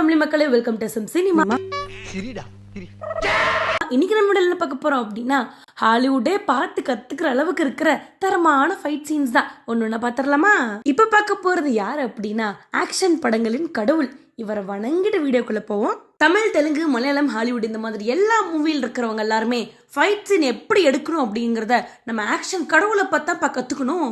Family மக்களே welcome to some cinema இன்னைக்கு நம்ம என்ன பார்க்க போறோம் அப்படின்னா ஹாலிவுட்டே பார்த்து கத்துக்கிற அளவுக்கு இருக்கிற தரமான ஃபைட் சீன்ஸ் தான். ஒன்று ஒன்று பார்த்துடலாமா? இப்போ பார்க்க போறது யார் அப்படின்னா ஆக்ஷன் படங்களின் கடவுள். இவரை வணங்கிட்டு வீடியோக்குள்ள போவோம். தமிழ் தெலுங்கு மலையாளம் ஹாலிவுட் இந்த மாதிரி எல்லா மூவியில் இருக்கிறவங்க எல்லாருமே ஃபைட் சீன் எப்படி எடுக்கணும் அப்படிங்கிறத நம்ம ஆக்ஷன் கடவுளை பார்த்தா கற்றுக்கணும்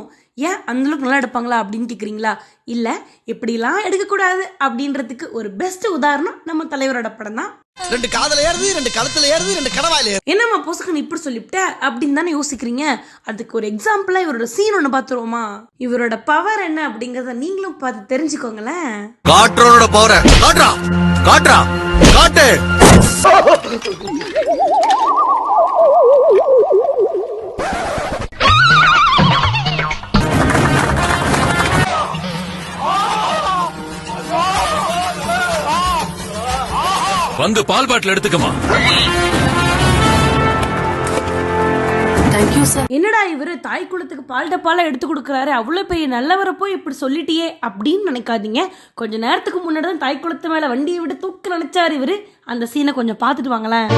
ஏன் அந்த அளவுக்கு நல்லா எடுப்பாங்களா அப்படின்னு கேட்குறீங்களா இல்லை எப்படிலாம் எடுக்கக்கூடாது அப்படின்றதுக்கு ஒரு பெஸ்ட் உதாரணம் நம்ம தலைவரோட படம் தான். ரெண்டு காதுல ஏறுது ரெண்டு கழுத்துல ஏறுது ரெண்டு கடவாயில ஏறுது. என்னம்மா பொசுக்கன் இப்படி சொல்லிவிட்ட அப்படின்னு தானே யோசிக்கிறீங்க? அதுக்கு ஒரு எக்ஸாம்பிளா இவரோட சீன் ஒன்று பார்த்துருவோமா? இவரோட பவர் என்ன அப்படிங்கறத நீங்களும் பார்த்து தெரிஞ்சுக்கோங்களேன். காட்டுறவனோட பவர காட்டுறா காட்டுறா காட்டு. வந்து பால் பாட்டில் எடுத்துக்கமா என்னடா இவரு தாய் குளத்துக்கு பால் டப்பால எடுத்து கொடுக்குறாரு? அவ்வளோ பெரிய நல்லவரை போய் இப்படி சொல்லிட்டியே அப்படின்னு நினைக்காதீங்க. கொஞ்ச நேரத்துக்கு முன்னாடி தான் தாய் குளத்து மேல வண்டியை விட்டு தூக்க நினைச்சாரு இவரு. அந்த சீனை கொஞ்சம் பார்த்துட்டு வாங்களேன்.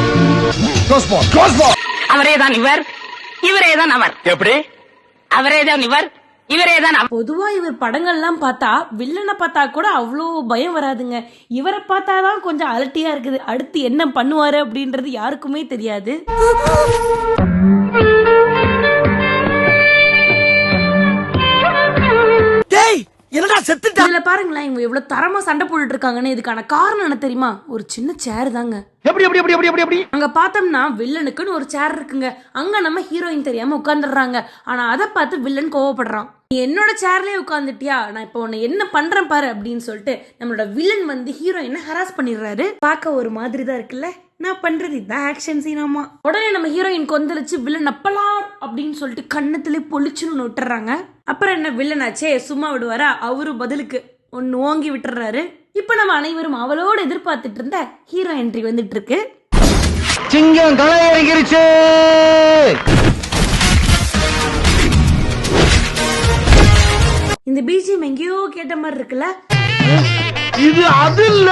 அவரேதான் இவர். இவரேதான் அவர். எப்படி? அவரேதான் இவர். இவரேதான் தான் பொதுவா இவர் படங்கள்லாம் பார்த்தா வில்லனை பார்த்தா கூட அவ்வளோ பயம் வராதுங்க. இவரை பார்த்தா தான் கொஞ்சம் அலட்டியா இருக்குது. அடுத்து என்ன பண்ணுவாரு அப்படின்றது யாருக்குமே தெரியாது. இதுல பாருங்களேன் இவங்க எவ்வளவு தரமா சண்டை போட்டுட்டு இருக்காங்கன்னு இதுக்கான காரணம் என்ன தெரியுமா? ஒரு சின்ன சேர் தாங்க. எப்படி எப்படி எப்படி எப்படி எப்படி அங்க பார்த்தோம்னா வில்லனுக்குன்னு ஒரு சேர் இருக்குங்க. அங்க நம்ம ஹீரோயின் தெரியாம உட்காந்துடுறாங்க ஆனா அதை பார்த்து வில்லன் கோவப்படுறான். நீ என்னோட சேர்லயே உட்காந்துட்டியா நான் இப்போ உன்னை என்ன பண்றேன் பாரு அப்படின்னு சொல்லிட்டு நம்மளோட வில்லன் வந்து ஹீரோயினை ஹராஸ் பண்ணிடுறாரு. பார்க்க ஒரு மாதிரி தான் இருக்குல்ல? நான் பண்றது இதான் ஆக்ஷன் சீனாமா உடனே நம்ம ஹீரோயின் கொந்தளிச்சு வில்லன் அப்பலார் அப்படின்னு சொல்லிட்டு கண்ணத்துல பொழிச்சுன்னு விட்டுறாங்க அப்புறம் என்ன வில்லன் ஆச்சே? சும்மா விடுவாரா? அவரு பதிலுக்கு. ஒன்னு ஓங்கி விட்டுறாரு இப்போ நம்ம அனைவரும் அவளோடு எதிர்பார்த்துட்டு இருந்த ஹீரோ என்ட்ரி வந்துட்டு இருக்கு சிங்கம் களை இறங்கிருச்சு இந்த பிஜிஎம் எங்கேயோ கேட்ட மாதிரி இருக்குல்ல? இது அது இல்ல!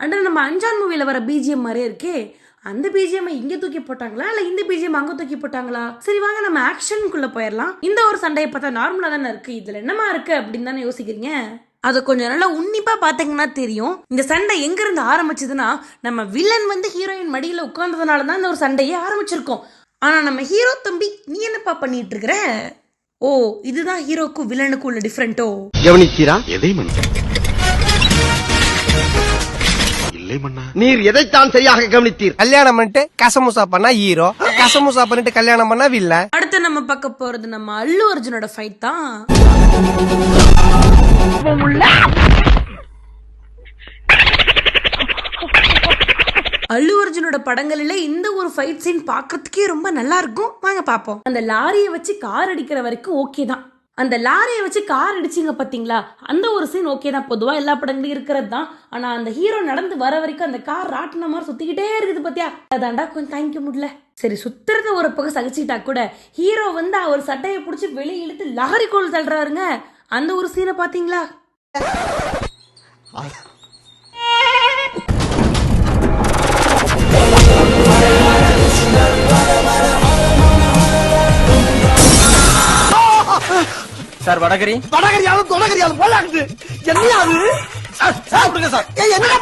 அண்ட் நம்ம அஞ்சான் மூவில வர பிஜிஎம் மாதிரியே இருக்கே. அந்த பிஜிஎம் இங்க தூக்கி போட்டாங்களா? இல்ல இந்த பிஜிஎம் அங்க தூக்கி போட்டாங்களா? சரி வாங்க நம்ம ஆக்ஷனுக்குள்ள போயிடலாம் இந்த ஒரு சண்டையை பார்த்தா நார்மலா தானே இருக்கு. இதுல என்னமா இருக்கு அப்படின்னு தானே யோசிக்கிறீங்க? அதை கொஞ்சம் நல்லா உன்னிப்பா பாத்தீங்கன்னா தெரியும். இந்த சண்டை எங்க இருந்து ஆரம்பிச்சதுன்னா நம்ம வில்லன் வந்து ஹீரோயின் மடியில உட்கார்ந்ததுனால தான் இந்த ஒரு சண்டையே ஆரம்பிச்சிருக்கோம். ஆனா நம்ம ஹீரோ தம்பி நீ என்னப்பா பண்ணிட்டு இருக்கிற? ஓ இதுதான் ஹீரோக்கும் வில்லனுக்கும் உள்ள டிஃப்ரெண்டோ கவனிச்சீரா எதை மன்னா இல்லை மன்னா. நீர் எதைத்தான் சரியாக கவனித்தீர். கல்யாணம் பண்ணிட்டு கசமுசா பண்ணா ஹீரோ கசமுசா பண்ணிட்டு கல்யாணம் பண்ணா வில்ல அடுத்து நம்ம பார்க்க போறது நம்ம அல்லு அர்ஜுனோட ஃபைட் தான். அல்லு அர்ஜுனோட படங்களில இந்த ஒரு ஃபைட் சீன் பார்க்கறதுக்கே ரொம்ப நல்லா இருக்கும். வாங்க பார்ப்போம். அந்த லாரியை வச்சு கார் அடிக்கிற வரைக்கும் ஓகே தான். அந்த லாரியை வச்சு கார் அடிச்சிங்க பார்த்தீங்களா அந்த ஒரு சீன் ஓகே தான். பொதுவாக எல்லா படங்களும் இருக்கிறது தான் ஆனால் அந்த ஹீரோ நடந்து வர வரைக்கும் அந்த கார் ராட்டின மாதிரி சுற்றிக்கிட்டே இருக்குது பார்த்தியா அதாண்டா கொஞ்சம் தாங்கிக்க முடியல சரி சுத்துறத ஒரு பக்கம் சகிச்சுட்டா கூட ஹீரோ வந்து அவர் சட்டையை பிடிச்சி வெளியே இழுத்து லாரி கோல் தள்ளுறாருங்க. அந்த ஒரு சீனை பார்த்தீங்களா சார் வடகரி. வடகரியாலும் தொடகரியாலும் போலாக்குது என்னையா அது? சார் சாப்பிடுங்க சார். என்ன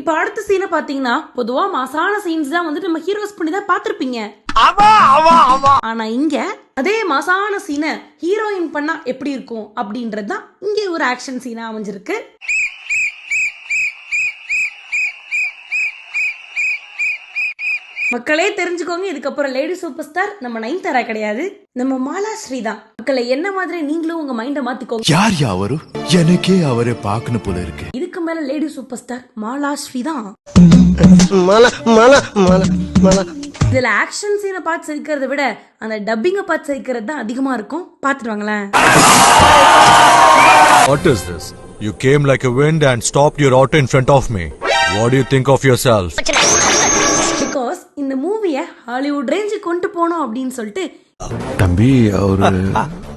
இப்ப அடுத்த சீனை பாத்தீங்கன்னா பொதுவா மாசான சீன்ஸ் தான் வந்து நம்ம ஹீரோஸ் பண்ணி தான் பாத்திருப்பீங்க. ஆனா இங்க அதே மாசான சீனை ஹீரோயின் பண்ணா எப்படி இருக்கும் அப்படின்றது தான் இங்க ஒரு ஆக்ஷன் சீனா அமைஞ்சிருக்கு. மக்களே தெரிஞ்சுக்கோங்க. இதுக்கப்புறம் லேடி சூப்பர் ஸ்டார் நம்ம நைன்தாரா கிடையாது. நம்ம மாலா ஸ்ரீ தான் மக்களை என்ன மாதிரி நீங்களும் உங்க மைண்ட மாத்திக்கோங்க. யார் யாவரும் எனக்கே அவரை பார்க்கணும் போல இருக்கு. இதுக்கு மேல lady super star Malashri தான் இதுல ஆக்ஷன் சீனை பார்த்து சிரிக்கிறத விட அந்த டப்பிங்க பார்த்து சிரிக்கிறது தான் அதிகமா இருக்கும். பாத்துட்டு வாங்களேன். What is this? You came like a wind and stopped your auto in front of me. What do you think of? Hollywood range கொண்டு போனோம் அப்படின்னு சொல்லிட்டு தம்பி அவரு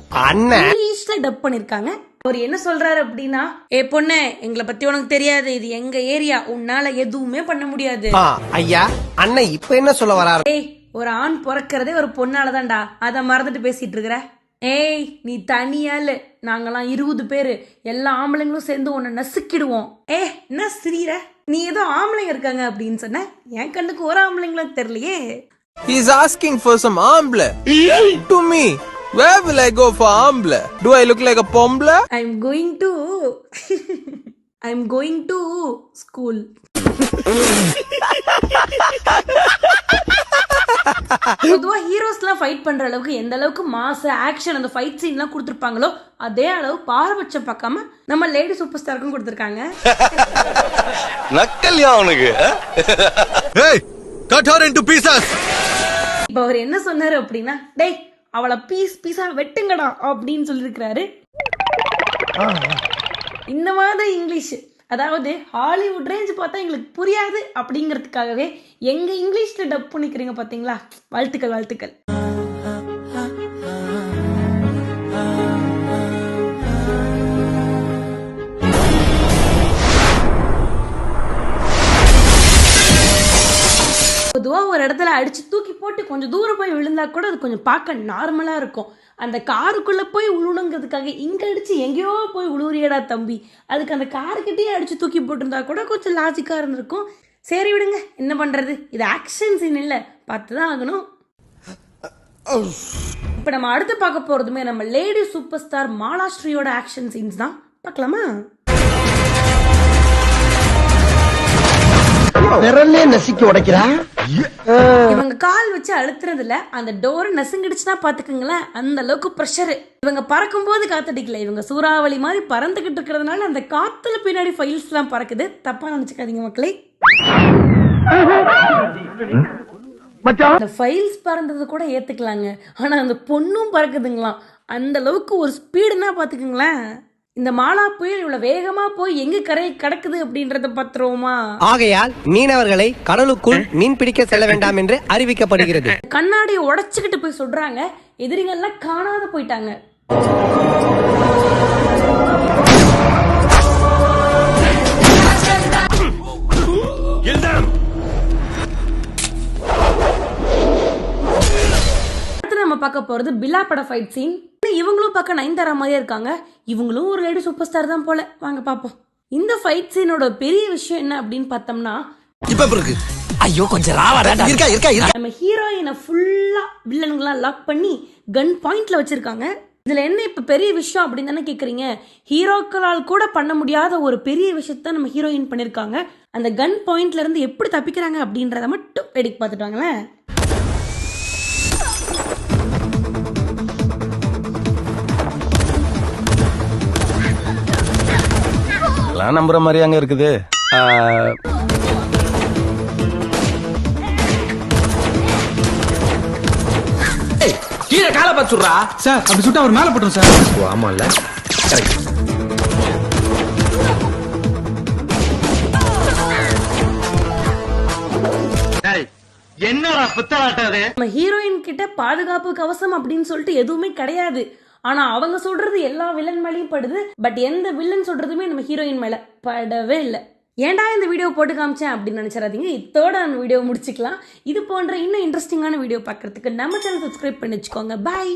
அண்ணன். இங்கிலீஷ்ல டப் பண்ணிருக்காங்க. அவர் என்ன சொல்றாரு அப்படின்னா ஏ பொண்ணே எங்களை பத்தி உனக்கு தெரியாது. இது எங்க ஏரியா. உன்னால எதுவுமே பண்ண முடியாது. ஐயா அண்ணன் இப்ப என்ன சொல்ல வராரு? ஏய் ஒரு ஆண் பிறக்கிறதே ஒரு பொண்ணால தான்டா அதை மறந்துட்டு பேசிட்டு இருக்கிற? ஏய் நீ தனியால நாங்கெல்லாம் இருபது பேரு. எல்லா ஆம்பளைங்களும் சேர்ந்து உன்னை நசுக்கிடுவோம். ஏ என்ன சிரிற நீ ஏதோ ஆம்பளைங்க இருக்காங்க அப்படின்னு சொன்ன? என் கண்ணுக்கு ஒரு ஆம்பளைங்களும் தெரியலையே. He's asking for some amble. to me. Where will I go for amble? Do I look like a pomble? I am going to I am going to school பொதுவா ஹீரோஸ்லாம் ஃபைட் பண்ற அளவுக்கு எந்த அளவுக்கு மாச ஆக்ஷன் அந்த ஃபைட் சீன்லாம் கொடுத்துருப்பாங்களோ அதே அளவு பாரபட்சம் பார்க்காம நம்ம லேடி சூப்பர் ஸ்டாருக்கும் கொடுத்துருக்காங்க நக்கல்யா அவனுக்கு கட் ஹர் இன்டு பீசஸ் இப்போ அவர் என்ன சொன்னாரு அப்படின்னா டேய் அவளை பீஸ் பீஸா வெட்டுங்கடா அப்படின்னு சொல்லியிருக்கிறாரு இந்த மாதிரி இங்கிலீஷ் அதாவது ஹாலிவுட் ரேஞ்ச் பார்த்தா எங்களுக்கு புரியாது அப்படிங்கிறதுக்காகவே எங்க இங்கிலீஷ்ல டப் பண்ணிக்கிறீங்க பாத்தீங்களா வாழ்த்துக்கள் வாழ்த்துக்கள். பொதுவாக ஒரு இடத்துல அடித்து தூக்கி போட்டு கொஞ்சம் தூரம் போய் விழுந்தா கூட அது கொஞ்சம் பார்க்க நார்மலாக இருக்கும். அந்த காருக்குள்ளே போய் உழுணுங்கிறதுக்காக இங்கே அடித்து எங்கேயோ போய் உழுவுறியடா தம்பி. அதுக்கு அந்த காருக்கிட்டே அடித்து தூக்கி போட்டிருந்தா கூட கொஞ்சம் லாஜிக்காக இருந்திருக்கும். சரி விடுங்க என்ன பண்ணுறது இது ஆக்ஷன் சீன் இல்லை. பார்த்து தான் ஆகணும். இப்போ நம்ம அடுத்து பார்க்க போகிறதுமே நம்ம லேடி சூப்பர் ஸ்டார் மாலாஸ்ரீயோட ஆக்ஷன் சீன்ஸ் தான். பார்க்கலாமா? விரல்லே நசுக்கி உடைக்கிறா? இவங்க கால் வச்சு அழுத்துறதுல அந்த டோர் நசுங்கிடுச்சுன்னா பாத்துக்கோங்களேன் அந்த அளவுக்கு ப்ரெஷர் இவங்க பறக்கும் போது காத்தடிக்கல. இவங்க சூறாவளி மாதிரி பறந்துகிட்டு இருக்கிறதுனால அந்த காத்துல பின்னாடி ஃபைல்ஸ் எல்லாம் பறக்குது. தப்பா நினைச்சுக்காதீங்க மக்களே. அந்த ஃபைல்ஸ் பறந்தது கூட ஏத்துக்கலாங்க. ஆனா அந்த பொண்ணும் பறக்குதுங்களாம். அந்த அளவுக்கு ஒரு ஸ்பீடுனா பாத்துக்கோங்களேன். இந்த மாலா புயல் இவ்வளவு வேகமா போய் எங்க கரை கடக்குது அப்படின்றத பத்திரமா ஆகையால் மீனவர்களை கடலுக்குள் மீன் பிடிக்க செல்ல வேண்டாம் என்று அறிவிக்கப்படுகிறது. கண்ணாடியை உடைச்சுக்கிட்டு போய் சொல்றாங்க. எதிரிகள்லாம் காணாத போயிட்டாங்க. போறது பில்லா பட ஃபைட் சீன் இவங்களும் பார்க்க நயன்தாரா மாதிரியே இருக்காங்க. இவங்களும் ஒரு லேடி சூப்பர் ஸ்டார் தான் போல. வாங்க பார்ப்போம் இந்த ஃபைட் சீனோட பெரிய விஷயம் என்ன அப்படின்னு பார்த்தோம்னா இப்ப இருக்கு? ஐயோ கொஞ்சம் ராவாடா இருக்கா இருக்கா இருக்கா. நம்ம ஹீரோயினை ஃபுல்லா வில்லனுங்களாம் லாக் பண்ணி கன் பாயிண்ட்ல வச்சிருக்காங்க. இதுல என்ன இப்ப பெரிய விஷயம் அப்படின்னு தானே கேக்குறீங்க? ஹீரோக்களால் கூட பண்ண முடியாத ஒரு பெரிய விஷயத்த நம்ம ஹீரோயின் பண்ணிருக்காங்க. அந்த கன் பாயிண்ட்ல இருந்து எப்படி தப்பிக்கிறாங்க அப்படின்றத மட்டும் வேடிக்கை பார்த்துட்டு எல்லாம் நம்புற மாதிரி அங்க இருக்குது. கீழே காலை பச்சுடுறா சார் அப்படி சுட்டா அவர் மேல போட்டோம் சார். ஆமால என்னடா புத்தலாட்டாது நம்ம ஹீரோயின் கிட்ட பாதுகாப்பு கவசம் அப்படின்னு சொல்லிட்டு எதுவுமே கிடையாது. ஆனால் அவங்க சொல்றது எல்லா வில்லன் மேலேயும் படுது. பட் எந்த வில்லன் சொல்றதுமே நம்ம ஹீரோயின் மேலே படவே இல்லை. ஏன்டா இந்த வீடியோ போட்டு காமிச்சேன் அப்படின்னு நினச்சிடாதீங்க. இதோட நம்ம வீடியோ முடிச்சுக்கலாம். இது போன்ற இன்னும் இன்ட்ரெஸ்டிங்கான வீடியோ பார்க்கறதுக்கு நம்ம சேனல் சப்ஸ்கிரைப் பண்ணி வச்சுக்கோங்க. பாய்